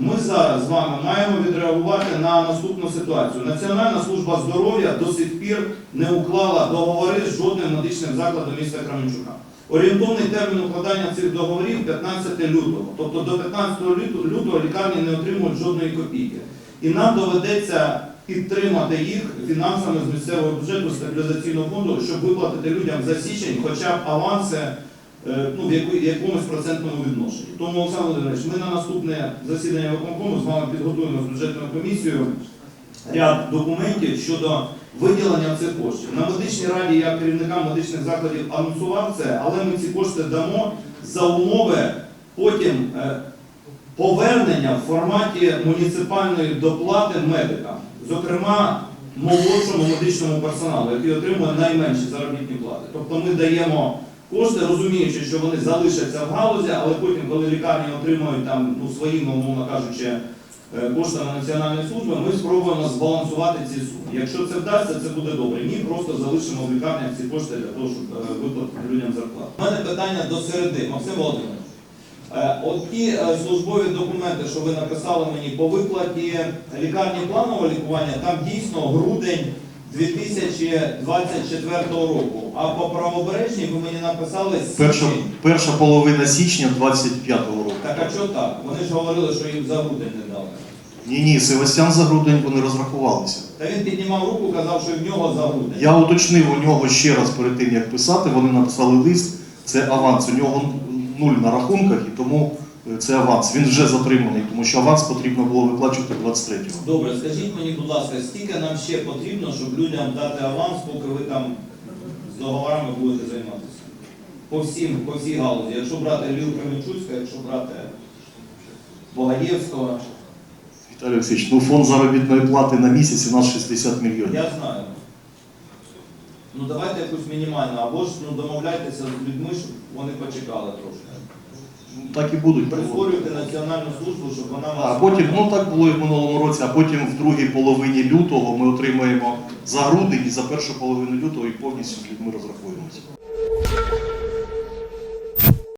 ми зараз з вами маємо відреагувати на наступну ситуацію. Національна служба здоров'я до сих пір не уклала договори з жодним медичним закладом міста Кременчука. Орієнтовний термін укладання цих договорів 15 лютого. Тобто до 15 лютого- лікарні не отримують жодної копійки. І нам доведеться підтримати їх фінансами з місцевого бюджету стабілізаційного фонду, щоб виплатити людям за січень хоча б аванси ну, в яку- якомусь процентному відношенні. Тому, Олександр Володимирович, ми на наступне засідання виконкому з вами підготуємо з бюджетною комісією ряд документів щодо виділення цих коштів. На медичній раді я керівникам медичних закладів анонсував це, але ми ці кошти дамо за умови потім е, повернення в форматі муніципальної доплати медикам, зокрема молодшому медичному персоналу, який отримує найменші заробітні плати. Тобто ми даємо кошти, розуміючи, що вони залишаться в галузі, але потім, коли лікарні отримують там ну, своїми, умовно кажучи, е, коштами національної служби, ми спробуємо збалансувати ці суми. Якщо це вдасться, це буде добре. Ні, просто залишимо в лікарнях ці кошти для того, щоб е, виплатити людям зарплату. У мене питання до середи. Максим Володимирович. Е, От ті службові документи, що ви написали мені по виплаті лікарні планового лікування, там дійсно грудень 2024 року. А по правобережній ви мені написали Перша, січень. перша половина січня 25-го року. Так а чого так? Вони ж говорили, що їм за грудень не дали. Ні, ні, Севастян за грудень вони розрахувалися. Та він піднімав руку, казав, що в нього за грудень. Я уточнив у нього ще раз перед тим, як писати, вони написали лист, це аванс. У нього нуль на рахунках, і тому це аванс. Він вже затриманий, тому що аванс потрібно було виплачувати 23-го. Добре, скажіть мені, будь ласка, скільки нам ще потрібно, щоб людям дати аванс, поки ви там з договорами будете займатися? По всім, по всій галузі. Якщо брати Лію Кременчуцька, якщо брати Богаєвського, Віталій Олексійович, ну фонд заробітної плати на місяць у нас 60 мільйонів. я знаю. Ну давайте якусь мінімальну, або ж ну, домовляйтеся з людьми, щоб вони почекали трошки. Так і будуть. Прискорюйте національну службу, щоб вона А вас. потім, ну так було і в минулому році, а потім в другій половині лютого ми отримаємо за грудень і за першу половину лютого і повністю з людьми розрахуємося.